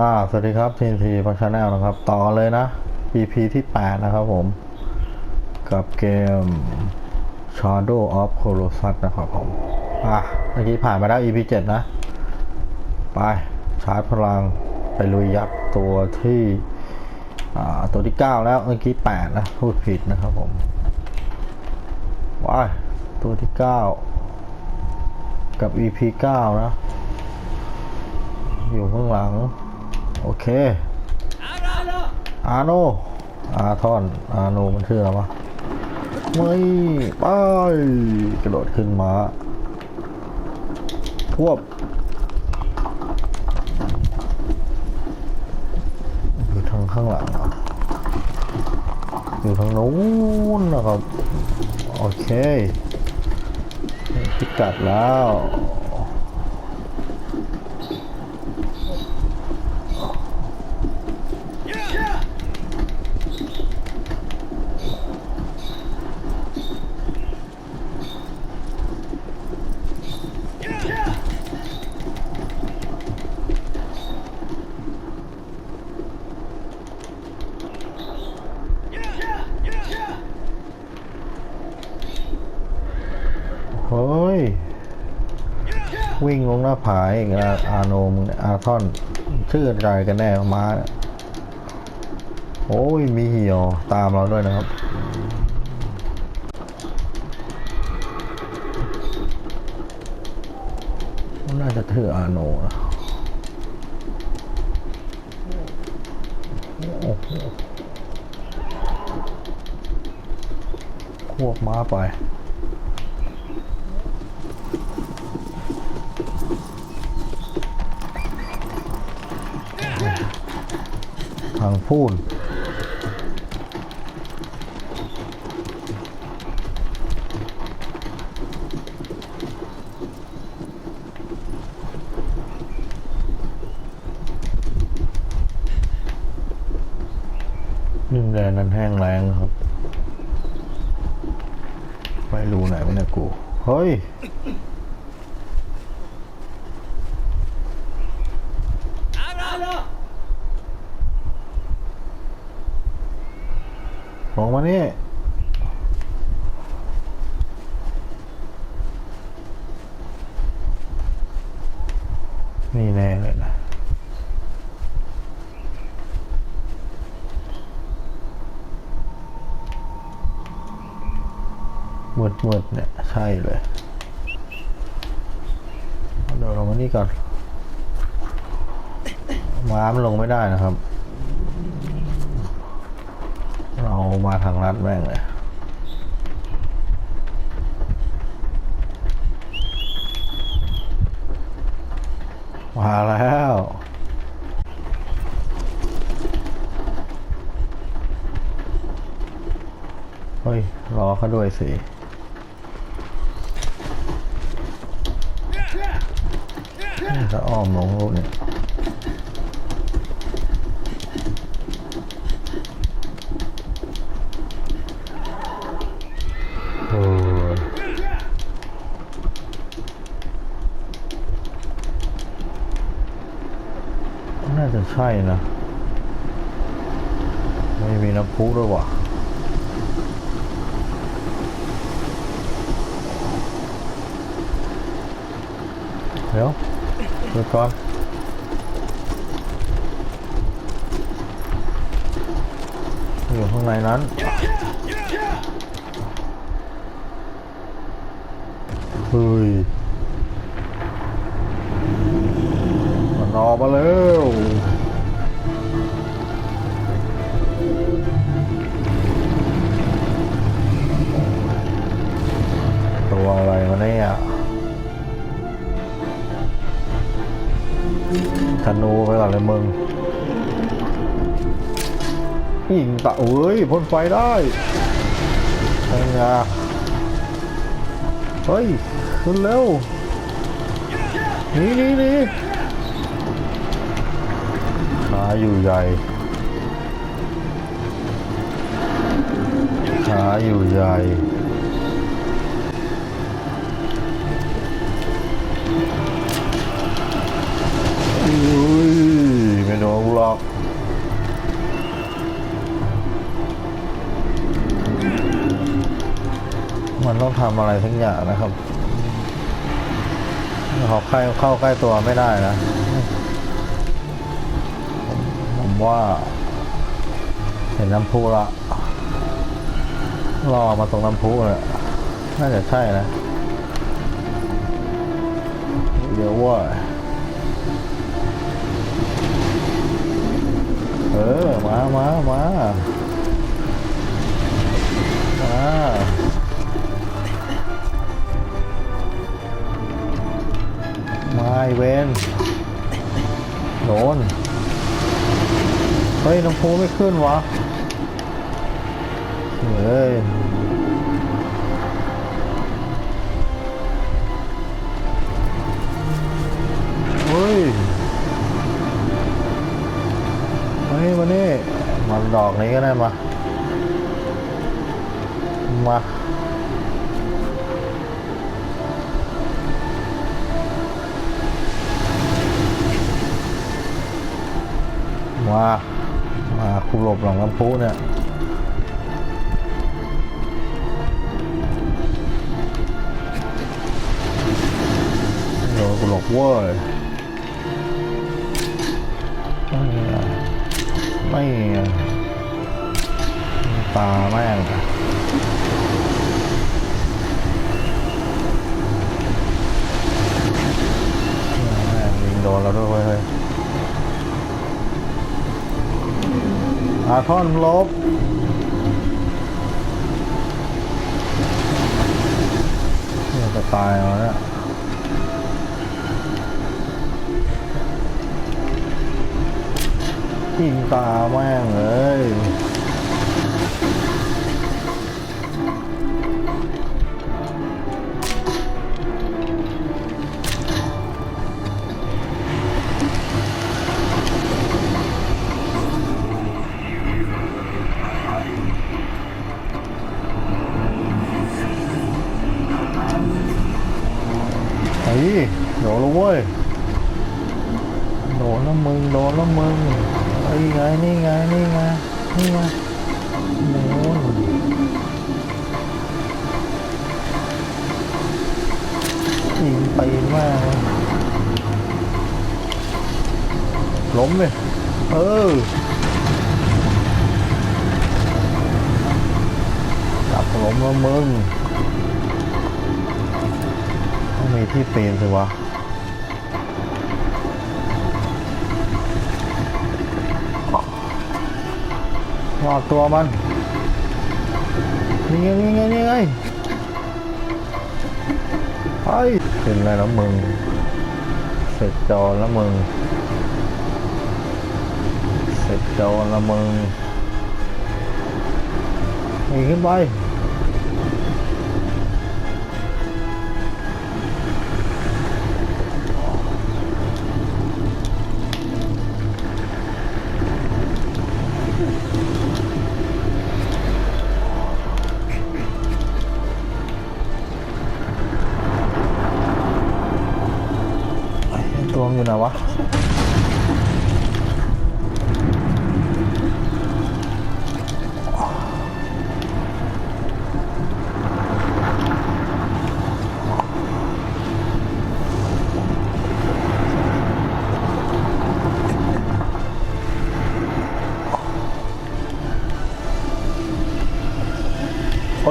อ่าสวัสดีครับ TNT พัชแนลนะครับ ต่อเลยนะ EP ที่ 8 นะครับผม กับเกม Shadow of Colossus นะครับผม อะเมื่อกี้ผ่านมาแล้ว EP 7 นะ ไป ชาร์จพลังไปลุยยักษ์ตัวที่ อ่า ตัวที่ 9 แล้ว เมื่อกี้ 8 นะ พูดผิดนะครับผมว้ายตัวที่ 9 กับ EP 9 นะ อยู่ข้างหลัง โอเค อาโน อาทอน อาโนมันชื่ออะไรวะไม่ไปกระโดดขึ้นมาพวบอยู่ทางข้างหลังออยู่ทางนู้นนะครับ โอเคพิกัดแล้ว เฮ้ย วิ่งลงหน้าผาอีกแล้วอาโนมอาทอน ชื่ออะไรกันแน่มาโอ้ย มีเหี่ยว ตามเราด้วยนะครับ น่าจะถืออาโนนะโอ้โหควบม้าไป พูนดินแดนนั้นแห้งแล้งครับ ไม่รู้ไหนวะเนี่ยกู เฮ้ย ลงมานี่นี่แน่เลยนะมืดมืดเนี่ย ใช่เลยเดี๋ยวเรามานี่ก่อนม้ามลงไม่ได้นะครับ เรา มาทางลัดแม่งเลยมาแล้วเฮ้ยรอเขาด้วยสิจะอ้อมลงรูปเนี่ย โอ้ยน่าจะ ใช่นะ ไม่มีน้ำพุด้วยว่ะเดี๋ยวเดี๋ยวก่อนอยู่ข้างในนั้นเฮ้ยมันออกมาแล้ว อนเลยมึงยิงตะเอ้ยพ่นไฟได้ไอ้ยาเฮ้ยขึ้นเร็วหนี่นี่นี่ขาอยู่ใหญ่ขาอยู่ใหญ่ำอะไรทั้งอย่างนะครับขาใกล้เข้าใกล้ตัวไม่ได้นะผมผมว่า เห็นน้ำพุละรอมาตรงน้ำพุเลยน่าจะใช่นะเดี๋ยวว่าเออ มา มา มา มา เวนโดนเฮ้ยน้ำพุไม่ขึ้นวะเฮ้ยเฮ้ยเฮ้ยมานี่มันดอกนี้ก็ได้มา มา มามาคุหลบหลังลำพูเนี่ยโดนกูหลบเว้ยไม่ไม่ตาแม่งอะแม่งโดนเราด้วยเว้ยเฮ้ย อาท่อนลบเนี่ยจะตายแล้วเนี่ยยิงตาแม่งเลย โดนแล้วเว้ยโดนแล้วมึงโดนแล้วมึงไอ้ไงนี่ไงนี่ไงนี่ไงโดนยิงไปมากล้มเลยเออจับล้มแล้วมึง มีที่ปีนสิวะรอดตัวมัน นี่ไงนี่ไงนี่ไงไปเป็นไรแล้วมึง เสร็จจอแล้วมึง เสร็จจอแล้วมึงหนีขึ้นไป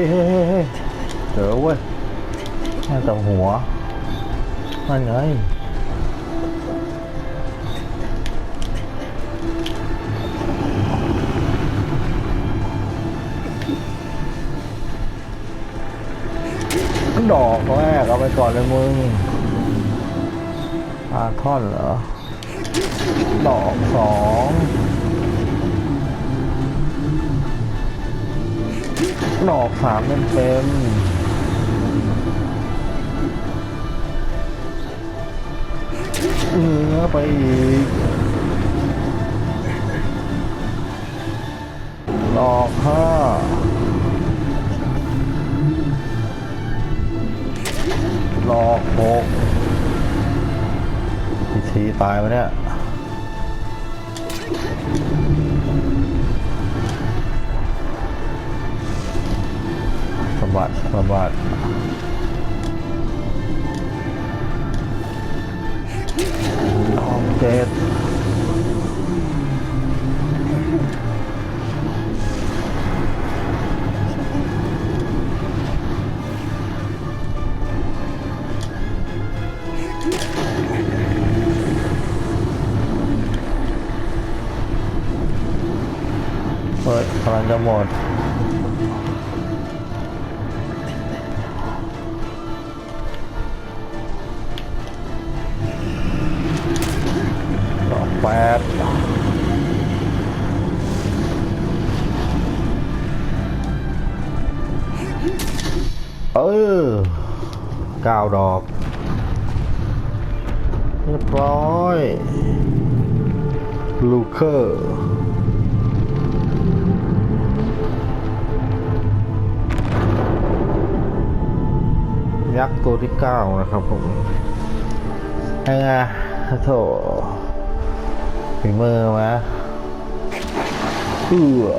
ฮ้ยเฮ้ยเฮ้ยเจอเว้ยน่าจะหัวนั่นไงดอกแรกเอาไปก่อนเลยมึงอาท่อนเหรอ ดอกสอง ดอกสามเต็มเต็มเนื้อไปอีก บัดสะบัดออกเจ็ดเฮ้ยกำลังจะหมด เก้าดอกเรียบร้อยลูเคอร์ยักษ์ตัวที่เก้านะครับผมไงอะโถฝีมือมาเอือ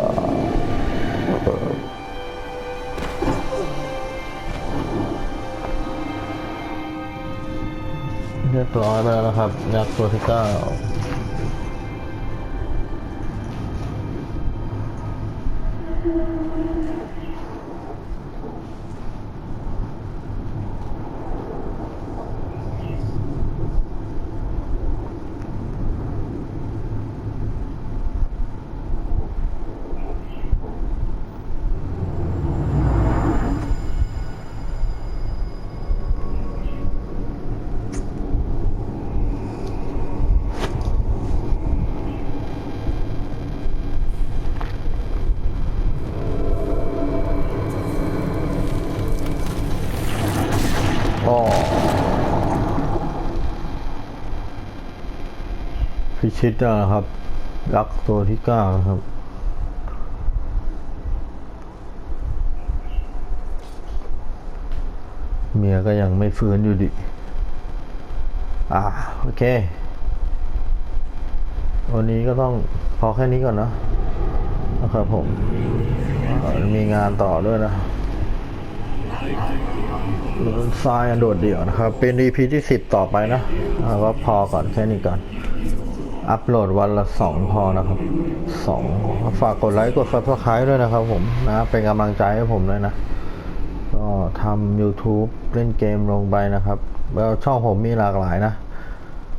เรียบร้อยมาแล้วนะครับยักษ์ตัวที่เก้าอ๋อพิ ชิตแล้วนะครับยักตัวที่เก้าครับ เมียก็ยังไม่ฟื้นอยู่ดิ อ่า โอเค วันนี้ก็ต้องพอแค่นี้ก่อนนะนะครับผม มีงานต่อด้วยนะทรายอันโดดเดี่ยวนะครับ เป็น EP ที่ 10 ต่อไปนะเอาว่าพอก่อนแค่นี้ก่อน อัปโหลดวันละสองพอนะครับสองฝากกดไลค์กด subscribe ด้วยนะครับผมนะเป็นกำลังใจให้ผมด้วยนะ ก็ทำ YouTube เล่นเกมลงไปนะครับแล้วช่องผมมีหลากหลายนะ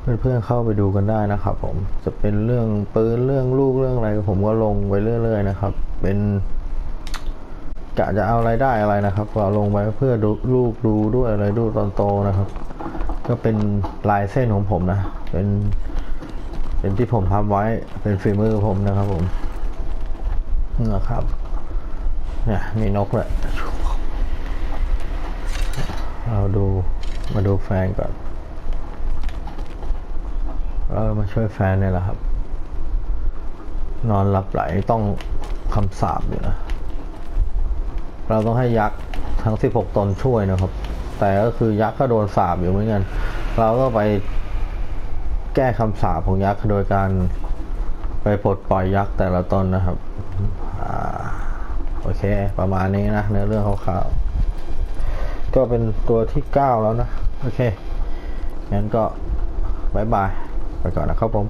เพื่อนๆเข้าไปดูกันได้นะครับผมจะเป็นเรื่องปืนเรื่องลูกเรื่องอะไร ผมก็ลงไปเรื่อย ๆ นะครับ เป็นกะจะเอาอะไรได้อะไรนะครับ ก็ลงไปเพื่อดูลูกดูด้วยอะไรดูตอนโตนะครับ ก็เป็นลายเส้นของผมนะ เป็น เป็นที่ผมทำไว้เป็นฝีมือผมนะครับผมนะครับเนี่ยมีนกเลยเราดูมาดูแฟนก่อนเรามาช่วยแฟนเนี่ยแหละครับ นอนหลับไหลต้องคำสาบอยู่นะ เราต้องให้ยักษ์ทั้ง 16 ตนช่วยนะครับ แต่ก็คือยักษ์ก็โดนสาบอยู่เหมือนกัน เราก็ไป แก้คำสาปของยักษ์โดยการไปปลดปล่อยยักษ์แต่ละตนนะครับอโอเค ประมาณนี้นะเนื้อเรื่องคร่าวๆก็เป็นตัวที่9แล้วนะ โอเคงั้นก็บายบาย ไปก่อนนะครับผม